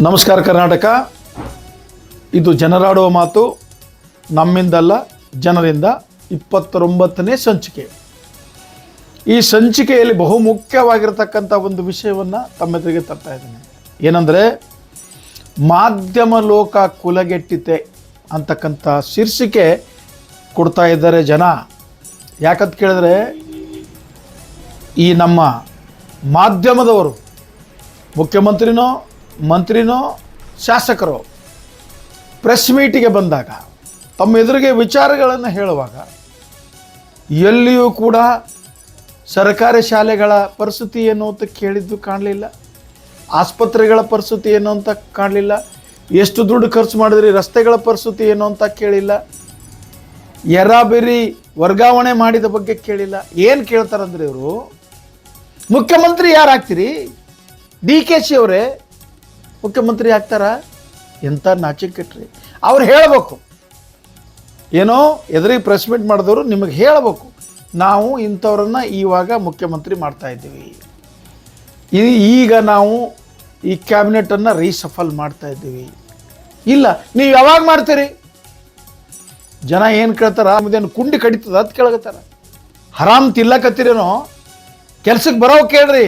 ನಮಸ್ಕಾರ ಕರ್ನಾಟಕ. ಇದು ಜನರಾಡುವ ಮಾತು, ನಮ್ಮಿಂದಲ್ಲ, ಜನರಿಂದ ಇಪ್ಪತ್ತೊಂಬತ್ತನೇ ಸಂಚಿಕೆ. ಈ ಸಂಚಿಕೆಯಲ್ಲಿ ಬಹುಮುಖ್ಯವಾಗಿರತಕ್ಕಂಥ ಒಂದು ವಿಷಯವನ್ನು ತಮ್ಮೆದುರಿಗೆ ತರ್ತಾ ಇದ್ದೇನೆ. ಏನಂದರೆ, ಮಾಧ್ಯಮ ಲೋಕ ಕುಲಗೆಟ್ಟಿತೆ ಅಂತಕ್ಕಂಥ ಶೀರ್ಷಿಕೆ ಕೊಡ್ತಾ ಇದ್ದಾರೆ ಜನ. ಯಾಕಂತ ಕೇಳಿದ್ರೆ, ಈ ನಮ್ಮ ಮಾಧ್ಯಮದವರು, ಮುಖ್ಯಮಂತ್ರಿನೋ ಮಂತ್ರಿನೋ, ಶಾಸಕರು, ಪ್ರೆಸ್ ಮೀಟಿಗೆ ಬಂದಾಗ, ತಮ್ಮ ಎದುರಿಗೆ ವಿಚಾರಗಳನ್ನು ಹೇಳುವಾಗ, ಎಲ್ಲಿಯೂ ಕೂಡ ಸರ್ಕಾರಿ ಶಾಲೆಗಳ ಪರಿಸ್ಥಿತಿ ಏನು ಅಂತ ಕೇಳಿದ್ದು ಕಾಣಲಿಲ್ಲ. ಆಸ್ಪತ್ರೆಗಳ ಪರಿಸ್ಥಿತಿ ಏನು ಅಂತ ಕಾಣಲಿಲ್ಲ. ಎಷ್ಟು ದುಡ್ಡು ಖರ್ಚು ಮಾಡಿದ್ರಿ, ರಸ್ತೆಗಳ ಪರಿಸ್ಥಿತಿ ಏನು ಅಂತ ಕೇಳಿಲ್ಲ. ಎರಾಬೇರಿ ವರ್ಗಾವಣೆ ಮಾಡಿದ ಬಗ್ಗೆ ಕೇಳಿಲ್ಲ. ಏನು ಕೇಳ್ತಾರಂದ್ರೆ ಇವರು, ಮುಖ್ಯಮಂತ್ರಿ ಯಾರಾಗ್ತೀರಿ? ಡಿ ಕೆ ಶಿ ಅವರೇ ಮುಖ್ಯಮಂತ್ರಿ ಆಗ್ತಾರ? ಎಂಥ ನಾಚಿಕೆಟ್ರಿ ಅವ್ರು ಹೇಳಬೇಕು. ಏನೋ ಎದುರಿಗೆ ಪ್ರೆಸ್ ಮೀಟ್ ಮಾಡಿದವರು ನಿಮಗೆ ಹೇಳಬೇಕು. ನಾವು ಇಂಥವ್ರನ್ನ ಇವಾಗ ಮುಖ್ಯಮಂತ್ರಿ ಮಾಡ್ತಾ ಇದ್ದೀವಿ. ಈಗ ನಾವು ಈ ಕ್ಯಾಬಿನೆಟನ್ನು ರೀಸಫಲ್ ಮಾಡ್ತಾ ಇದ್ದೀವಿ. ಇಲ್ಲ, ನೀವು ಯಾವಾಗ ಮಾಡ್ತೀರಿ? ಜನ ಏನು ಕೇಳ್ತಾರ? ಆಮೇಲೆ ಕುಂಡಿ ಕಡಿತದ ಅಂತ ಕೇಳಕತ್ತಾರ. ಹರಾಮ್ ತಿಲ್ಲಕತ್ತೀರೇನೋ? ಕೆಲ್ಸಕ್ಕೆ ಬರೋ ಕೇಳ್ರಿ.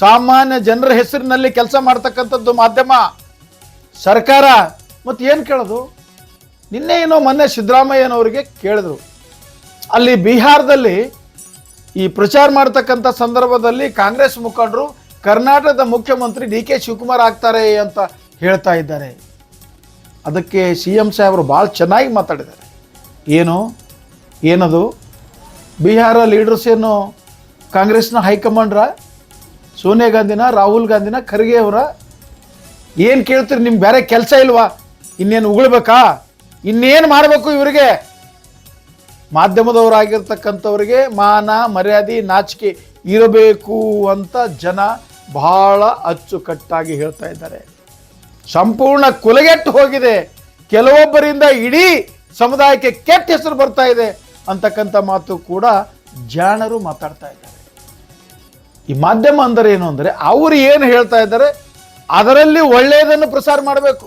ಸಾಮಾನ್ಯ ಜನರ ಹೆಸರಿನಲ್ಲಿ ಕೆಲಸ ಮಾಡ್ತಕ್ಕಂಥದ್ದು ಮಾಧ್ಯಮ, ಸರ್ಕಾರ. ಮತ್ತು ಏನು ಕೇಳೋದು? ನಿನ್ನೆ ಏನೋ ಮೊನ್ನೆ ಸಿದ್ದರಾಮಯ್ಯನವರಿಗೆ ಕೇಳಿದ್ರು. ಅಲ್ಲಿ ಬಿಹಾರದಲ್ಲಿ ಈ ಪ್ರಚಾರ ಮಾಡ್ತಕ್ಕಂಥ ಸಂದರ್ಭದಲ್ಲಿ ಕಾಂಗ್ರೆಸ್ ಮುಖಂಡರು ಕರ್ನಾಟಕದ ಮುಖ್ಯಮಂತ್ರಿ ಡಿ ಕೆ ಶಿವಕುಮಾರ್ ಆಗ್ತಾರೆ ಅಂತ ಹೇಳ್ತಾ ಇದ್ದಾರೆ. ಅದಕ್ಕೆ ಸಿ ಎಂ ಸಾಹೇಬರು ಭಾಳ ಚೆನ್ನಾಗಿ ಮಾತಾಡಿದ್ದಾರೆ. ಏನು? ಏನದು? ಬಿಹಾರ ಲೀಡರ್ಸ್ ಏನು ಕಾಂಗ್ರೆಸ್ನ ಹೈಕಮಾಂಡ್ರ? ಸೋನಿಯಾ ಗಾಂಧಿನ, ರಾಹುಲ್ ಗಾಂಧಿನ, ಖರ್ಗೆ ಅವರ ಏನು ಕೇಳ್ತೀರಿ? ನಿಮ್ಗೆ ಬೇರೆ ಕೆಲಸ ಇಲ್ವಾ? ಇನ್ನೇನು ಉಗುಳ್ಬೇಕಾ? ಇನ್ನೇನು ಮಾಡಬೇಕು ಇವರಿಗೆ? ಮಾಧ್ಯಮದವರಾಗಿರ್ತಕ್ಕಂಥವ್ರಿಗೆ ಮಾನ, ಮರ್ಯಾದೆ, ನಾಚಿಕೆ ಇರಬೇಕು ಅಂತ ಜನ ಬಹಳ ಅಚ್ಚುಕಟ್ಟಾಗಿ ಹೇಳ್ತಾ ಇದ್ದಾರೆ. ಸಂಪೂರ್ಣ ಕುಲಗೆಟ್ಟು ಹೋಗಿದೆ. ಕೆಲವೊಬ್ಬರಿಂದ ಇಡೀ ಸಮುದಾಯಕ್ಕೆ ಕೆಟ್ಟ ಹೆಸರು ಬರ್ತಾ ಇದೆ ಅಂತಕ್ಕಂಥ ಮಾತು ಕೂಡ ಜಾಣರು ಮಾತಾಡ್ತಾ ಇದ್ದಾರೆ. ಈ ಮಾಧ್ಯಮ ಅಂದರೆ ಏನು ಅಂದರೆ ಅವರು ಏನು ಹೇಳ್ತಾ ಇದ್ದಾರೆ ಅದರಲ್ಲಿ ಒಳ್ಳೆಯದನ್ನು ಪ್ರಸಾರ ಮಾಡಬೇಕು.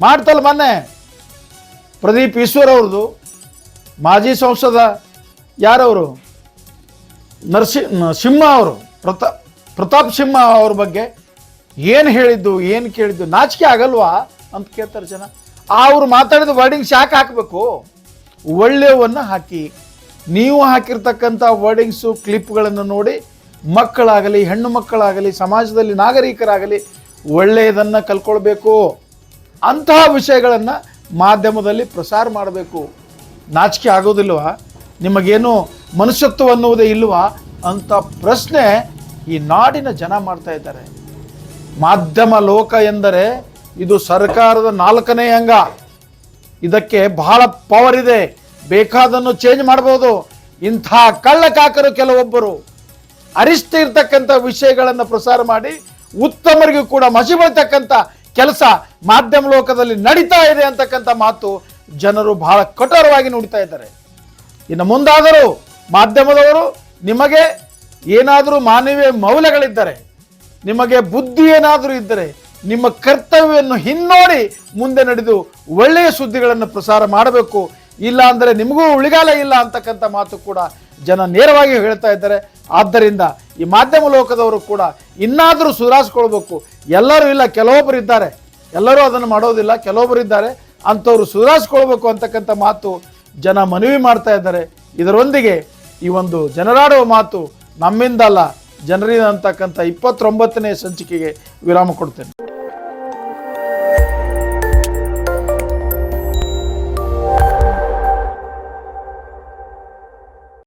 ಮಾಡ್ತಲ್ಲ ಮೊನ್ನೆ ಪ್ರದೀಪ್ ಈಶ್ವರ್ ಅವ್ರದ್ದು, ಮಾಜಿ ಸಂಸದ ಯಾರವರು? ನರಸಿ ಸಿಂಹ ಅವರು ಪ್ರತಾಪ್ ಪ್ರತಾಪ್ ಸಿಂಹ ಅವ್ರ ಬಗ್ಗೆ ಏನು ಹೇಳಿದ್ದು, ಏನು ಕೇಳಿದ್ದು, ನಾಚಿಕೆ ಆಗಲ್ವಾ ಅಂತ ಕೇಳ್ತಾರೆ ಜನ. ಅವ್ರು ಮಾತಾಡಿದ ವರ್ಡಿಂಗ್ಸ್ ಯಾಕೆ ಹಾಕಬೇಕು. ಒಳ್ಳೆಯವನ್ನು ಹಾಕಿ, ನೀವು ಹಾಕಿರ್ತಕ್ಕಂಥ ವರ್ಡಿಂಗ್ಸು ಕ್ಲಿಪ್ಗಳನ್ನು ನೋಡಿ ಮಕ್ಕಳಾಗಲಿ, ಹೆಣ್ಣು ಮಕ್ಕಳಾಗಲಿ, ಸಮಾಜದಲ್ಲಿ ನಾಗರಿಕರಾಗಲಿ ಒಳ್ಳೆಯದನ್ನು ಕಲ್ಕೊಳ್ಬೇಕು ಅಂತಹ ವಿಷಯಗಳನ್ನು ಮಾಧ್ಯಮದಲ್ಲಿ ಪ್ರಸಾರ ಮಾಡಬೇಕು. ನಾಚಿಕೆ ಆಗೋದಿಲ್ವಾ? ನಿಮಗೇನು ಮನುಷ್ಯತ್ವ ಅನ್ನುವುದೇ ಇಲ್ವಾ? ಅಂತ ಪ್ರಶ್ನೆ ಈ ನಾಡಿನ ಜನ ಮಾಡ್ತಾ ಇದ್ದಾರೆ. ಮಾಧ್ಯಮ ಲೋಕ ಎಂದರೆ ಇದು ಸರ್ಕಾರದ ನಾಲ್ಕನೇ ಅಂಗ. ಇದಕ್ಕೆ ಬಹಳ ಪವರ್ ಇದೆ. ಬೇಕಾದನ್ನು ಚೇಂಜ್ ಮಾಡಬಹುದು ಇಂಥ ಕಳ್ಳಕಾಕರು ಕೆಲವೊಬ್ಬರು. ಅರಿಷ್ಟ ಇರ್ತಕ್ಕಂಥ ವಿಷಯಗಳನ್ನು ಪ್ರಸಾರ ಮಾಡಿ ಉತ್ತಮರಿಗೂ ಕೂಡ ಮಸಿ ಬರ್ತಕ್ಕಂಥ ಕೆಲಸ ಮಾಧ್ಯಮ ಲೋಕದಲ್ಲಿ ನಡೀತಾ ಇದೆ ಅಂತಕ್ಕಂಥ ಮಾತು ಜನರು ಬಹಳ ಕಠೋರವಾಗಿ ನುಡಿತಾ ಇದ್ದಾರೆ. ಇನ್ನು ಮುಂದಾದರೂ ಮಾಧ್ಯಮದವರು ನಿಮಗೆ ಏನಾದರೂ ಮಾನವೀಯ ಮೌಲ್ಯಗಳಿದ್ದರೆ, ನಿಮಗೆ ಬುದ್ಧಿ ಏನಾದರೂ ಇದ್ದರೆ, ನಿಮ್ಮ ಕರ್ತವ್ಯವನ್ನು ಹಿನ್ನೋಡಿ ಮುಂದೆ ನಡೆದು ಒಳ್ಳೆಯ ಸುದ್ದಿಗಳನ್ನು ಪ್ರಸಾರ ಮಾಡಬೇಕು. ಇಲ್ಲ ಅಂದರೆ ನಿಮಗೂ ಉಳಿಗಾಲ ಇಲ್ಲ ಅಂತಕ್ಕಂಥ ಮಾತು ಕೂಡ ಜನ ನೇರವಾಗಿ ಹೇಳ್ತಾ ಇದ್ದಾರೆ. ಆದ್ದರಿಂದ ಈ ಮಾಧ್ಯಮ ಲೋಕದವರು ಕೂಡ ಇನ್ನಾದರೂ ಸುಧಾರಿಸ್ಕೊಳ್ಬೇಕು. ಎಲ್ಲರೂ ಇಲ್ಲ ಕೆಲವೊಬ್ಬರು ಇದ್ದಾರೆ. ಎಲ್ಲರೂ ಅದನ್ನು ಮಾಡೋದಿಲ್ಲ ಕೆಲವೊಬ್ಬರು ಇದ್ದಾರೆ. ಅಂಥವ್ರು ಸುಧಾರಿಸ್ಕೊಳ್ಬೇಕು ಅಂತಕ್ಕಂಥ ಮಾತು ಜನ ಮನವಿ ಮಾಡ್ತಾ ಇದ್ದಾರೆ. ಇದರೊಂದಿಗೆ ಈ ಒಂದು ಜನರಾಡುವ ಮಾತು ನಮ್ಮಿಂದಲ್ಲ. ಜನರಿಂದ ಅಂತಕ್ಕಂಥ ಇಪ್ಪತ್ತೊಂಬತ್ತನೇ ಸಂಚಿಕೆಗೆ ವಿರಾಮ ಕೊಡ್ತೇನೆ.